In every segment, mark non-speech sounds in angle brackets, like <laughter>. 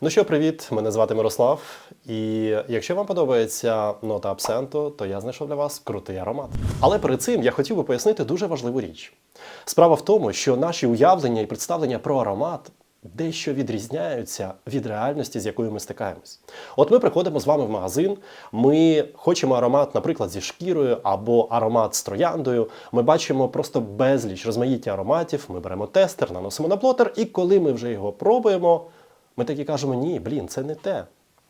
Ну що, привіт, мене звати Мирослав. І якщо вам подобається нота абсенту, то я знайшов для вас крутий аромат. Але перед цим я хотів би пояснити дуже важливу річ. Справа в тому, що наші уявлення і представлення про аромат дещо відрізняються від реальності, з якою ми стикаємось. От ми приходимо з вами в магазин, ми хочемо аромат, наприклад, зі шкірою або аромат з трояндою. Ми бачимо просто безліч розмаїття ароматів. Ми беремо тестер, наносимо на плотер, і коли ми вже його пробуємо, ми такі кажемо: ні, блін, це не те.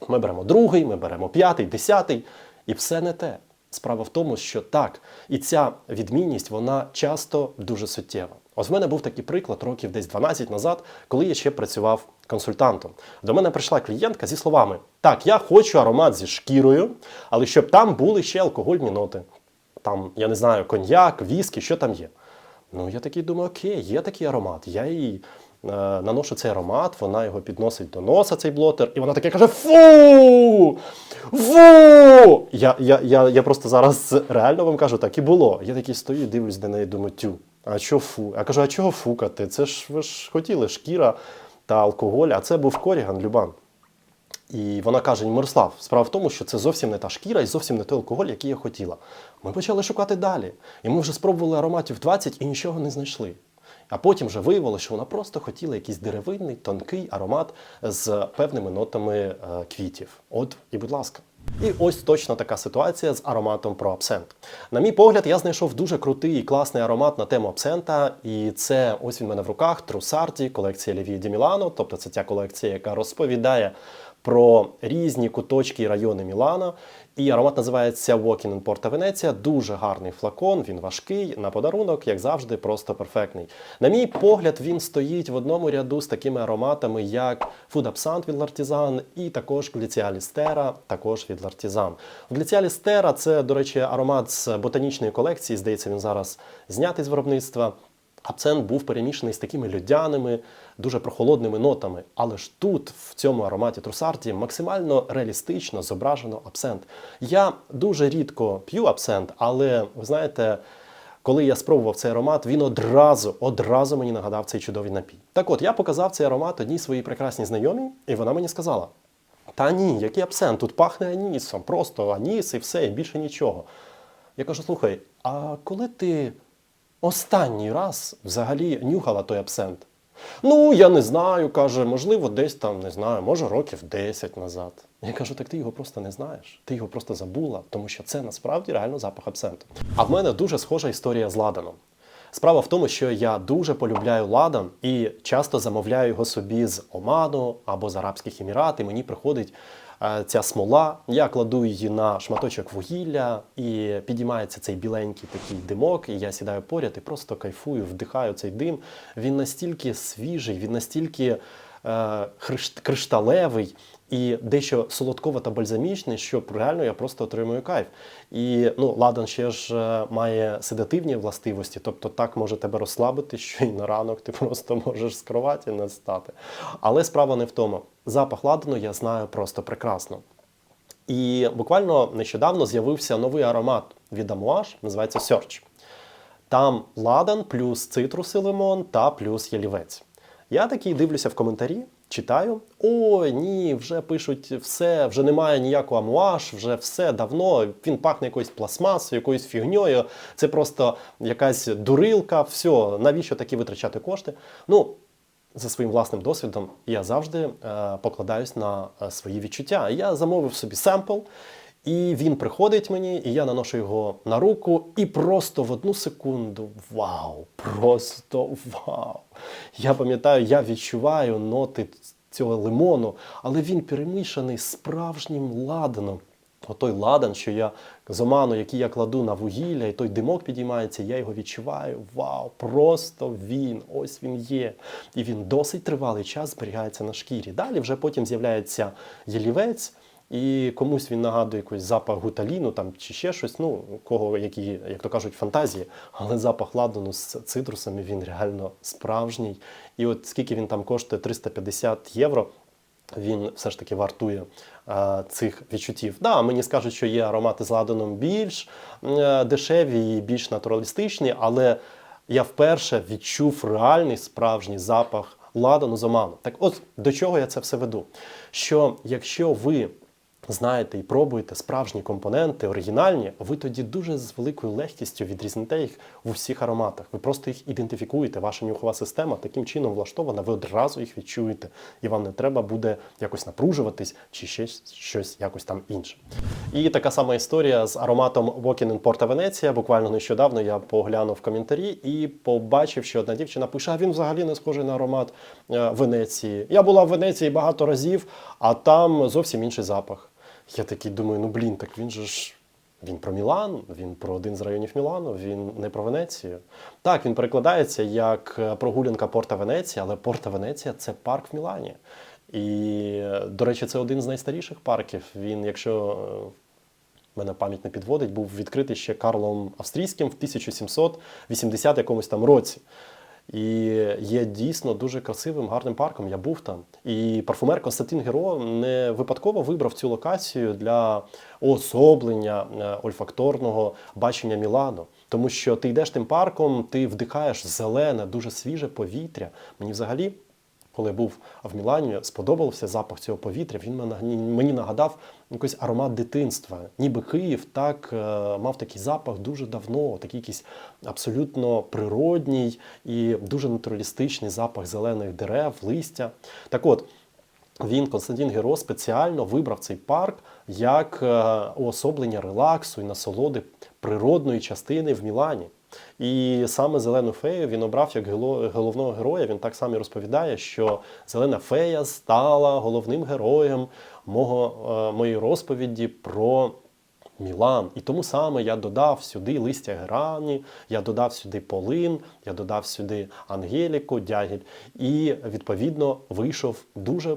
Ми беремо другий, ми беремо п'ятий, десятий, і все не те. Справа в тому, що так, і ця відмінність вона часто дуже суттєва. Ось в мене був такий приклад років десь 12 назад, коли я ще працював консультантом. До мене прийшла клієнтка зі словами: Так, я хочу аромат зі шкірою, але щоб там були ще алкогольні ноти. Там, я не знаю, коньяк, віскі, що там є. Ну, я такий думаю, окей, є такий аромат. Я е, наношу цей аромат, вона його підносить до носа, цей блотер, і вона таке каже: Фу! Фу! Я, я, я, я просто зараз реально вам кажу, так і було. Я такий стою, дивлюсь на неї, думаю, тю, а чого фу? Я кажу, а чого фукати? Це ж ви ж хотіли шкіра та алкоголь, а це був Коріган Любан. І вона каже: Мирослав, справа в тому, що це зовсім не та шкіра і зовсім не той алкоголь, який я хотіла. Ми почали шукати далі. І ми вже спробували ароматів 20 і нічого не знайшли. А потім вже виявилося, що вона просто хотіла якийсь деревинний, тонкий аромат з певними нотами е, квітів. От, і будь ласка. І ось точно така ситуація з ароматом про абсент. На мій погляд, я знайшов дуже крутий і класний аромат на тему абсента, і це ось він в мене в руках Трусарді, колекція Лівії Ді Мілано, тобто це ця колекція, яка розповідає про різні куточки і райони Мілана. І аромат називається Walking in Porta Venezia. Дуже гарний флакон, він важкий, на подарунок, як завжди, просто перфектний. На мій погляд, він стоїть в одному ряду з такими ароматами, як Absint від L'Artisan і також Terra, також від Glicialis Terra це, до речі, аромат з ботанічної колекції. Здається, він зараз знятий з виробництва. Абсент був перемішаний з такими льодяними, дуже прохолодними нотами. Але ж тут, в цьому ароматі Трусарті, максимально реалістично зображено абсент. Я дуже рідко п'ю абсент, але ви знаєте, коли я спробував цей аромат, він одразу, одразу мені нагадав цей чудовий напій. Так от, я показав цей аромат одній своїй прекрасній знайомій, і вона мені сказала: Та ні, який абсент, тут пахне анісом, просто аніс і все, і більше нічого. Я кажу: слухай, а коли ти останній раз взагалі нюхала той абсент? Ну, я не знаю, каже, можливо, десь там, не знаю, може років 10 назад. Я кажу, так ти його просто не знаєш, ти його просто забула, тому що це насправді реально запах абсенту. А в мене дуже схожа історія з ладаном. Справа в тому, що я дуже полюбляю ладан і часто замовляю його собі з Оману або з Арабських Емірат, і мені приходить ця смола. Я кладу її на шматочок вугілля, і підіймається цей біленький такий димок, і я сідаю поряд і просто кайфую, вдихаю цей дим. Він настільки свіжий, він настільки е, кришталевий і дещо солодково та бальзамічний, що реально я просто отримую кайф. І ну, ладан ще ж е, має седативні властивості, тобто так може тебе розслабити, <laughs> що і на ранок ти просто можеш з кроваті не стати. Але справа не в тому. Запах ладану я знаю просто прекрасно. І буквально нещодавно з'явився новий аромат від Amouage, називається Search. Там ладан плюс цитруси лимон та плюс ялівець. Я такий дивлюся в коментарі, читаю. Ой, ні, вже пишуть все, вже немає ніякого амуаж, вже все давно. Він пахне якоюсь пластмасою, якоюсь фігньою. Це просто якась дурилка. Все, навіщо такі витрачати кошти? Ну, за своїм власним досвідом я завжди е, покладаюсь на е, свої відчуття. Я замовив собі семпл, і він приходить мені, і я наношу його на руку, і просто в одну секунду вау! Просто вау! Я пам'ятаю, я відчуваю ноти цього лимону, але він перемішаний справжнім ладаном. Отой ладан, що я з оману, який я кладу на вугілля, і той димок підіймається, я його відчуваю. Вау! Просто він, ось він є. І він досить тривалий час зберігається на шкірі. Далі вже потім з'являється ялівець, і комусь він нагадує якийсь запах гуталіну там, чи ще щось, ну, кого які, як то кажуть, фантазії, але запах ладану з цитрусами він реально справжній. І от скільки він там коштує 350 євро він все ж таки вартує е, цих відчуттів. Да, мені скажуть, що є аромати з ладаном більш е, дешеві і більш натуралістичні, але я вперше відчув реальний справжній запах ладану з оману. Так от до чого я це все веду? Що якщо ви знаєте і пробуєте справжні компоненти, оригінальні, ви тоді дуже з великою легкістю відрізните їх в усіх ароматах. Ви просто їх ідентифікуєте. Ваша нюхова система таким чином влаштована, ви одразу їх відчуєте, і вам не треба буде якось напружуватись чи ще щось якось там інше. І така сама історія з ароматом Walking in Porta Venezia. Буквально нещодавно я поглянув коментарі і побачив, що одна дівчина пише: а він взагалі не схожий на аромат е, Венеції. Я була в Венеції багато разів, а там зовсім інший запах. Я такий думаю, ну блін, так він же ж. Він про Мілан, він про один з районів Мілану, він не про Венецію. Так, він перекладається як е, прогулянка Порта Венеція, але Порта Венеція це парк в Мілані. І, до речі, це один з найстаріших парків. Він, якщо е, мене пам'ять не підводить, був відкритий ще Карлом Австрійським в 1780 якомусь там році. І є дійсно дуже красивим, гарним парком. Я був там. І парфумер Константин Геро не випадково вибрав цю локацію для уособлення е, ольфакторного бачення Мілану. Тому що ти йдеш тим парком, ти вдихаєш зелене, дуже свіже повітря. Мені взагалі. Коли я був в Мілані, сподобався запах цього повітря. Він мені нагадав якийсь аромат дитинства. Ніби Київ так е, мав такий запах дуже давно, такий якийсь абсолютно природній і дуже натуралістичний запах зелених дерев, листя. Так от. Він, Константин Геро, спеціально вибрав цей парк як е, уособлення релаксу і насолоди природної частини в Мілані. І саме зелену фею він обрав як головного героя. Він так само розповідає, що зелена фея стала головним героєм мого, е, моєї розповіді про Мілан. І тому саме я додав сюди листя герані, я додав сюди полин, я додав сюди ангеліку, дягіль. І відповідно вийшов дуже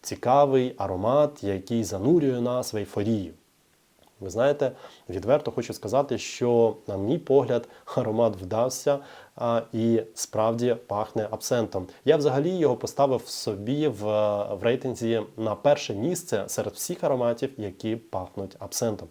цікавий аромат, який занурює нас в ейфорію. Ви знаєте, відверто хочу сказати, що, на мій погляд, аромат вдався а, і справді пахне абсентом. Я взагалі його поставив собі в, в рейтинзі на перше місце серед всіх ароматів, які пахнуть абсентом.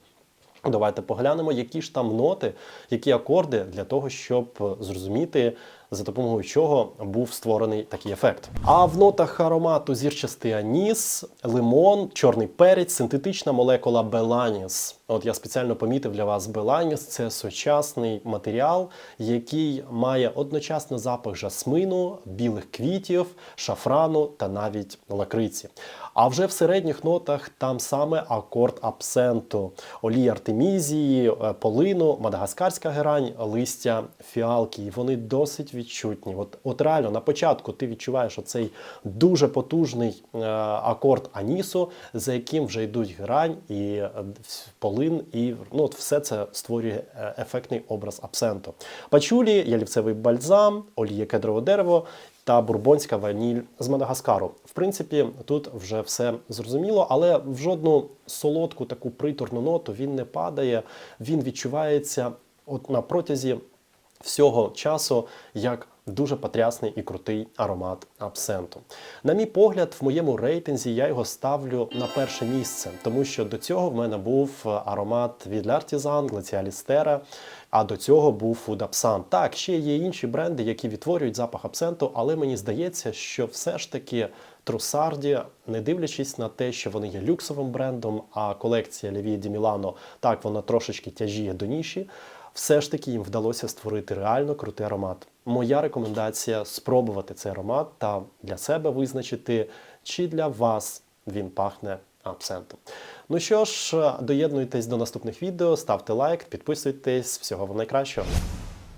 Давайте поглянемо, які ж там ноти, які акорди для того, щоб зрозуміти, за допомогою чого був створений такий ефект. А в нотах аромату зірчастий аніс, лимон, чорний перець, синтетична молекула Беланіс. От я спеціально помітив для вас Беланіс. Це сучасний матеріал, який має одночасно запах жасмину, білих квітів, шафрану та навіть лакриці. А вже в середніх нотах там саме акорд абсенту, олія артемізії, е, полину, мадагаскарська герань, листя фіалки. І вони досить відчутні. От, от реально на початку ти відчуваєш оцей дуже потужний е, акорд анісу, за яким вже йдуть герань і е, полин, і ну, от все це створює е, ефектний образ абсенту. Пачулі, ялівцевий бальзам, олія кедрового дерево та бурбонська ваніль з Мадагаскару. В принципі, тут вже все зрозуміло, але в жодну солодку таку приторну ноту він не падає, він відчувається от на протязі всього часу як дуже потрясний і крутий аромат абсенту. На мій погляд, в моєму рейтинзі я його ставлю на перше місце, тому що до цього в мене був аромат від L'Artisan, Glacialistera, а до цього був Absent. Так, ще є інші бренди, які відтворюють запах абсенту, але мені здається, що все ж таки Трусарді, не дивлячись на те, що вони є люксовим брендом, а колекція Левії Ді Мілано, так вона трошечки тяжіє до ніші. Все ж таки їм вдалося створити реально крутий аромат. Моя рекомендація спробувати цей аромат та для себе визначити, чи для вас він пахне абсентом. Ну що ж, доєднуйтесь до наступних відео, ставте лайк, підписуйтесь. Всього вам найкращого.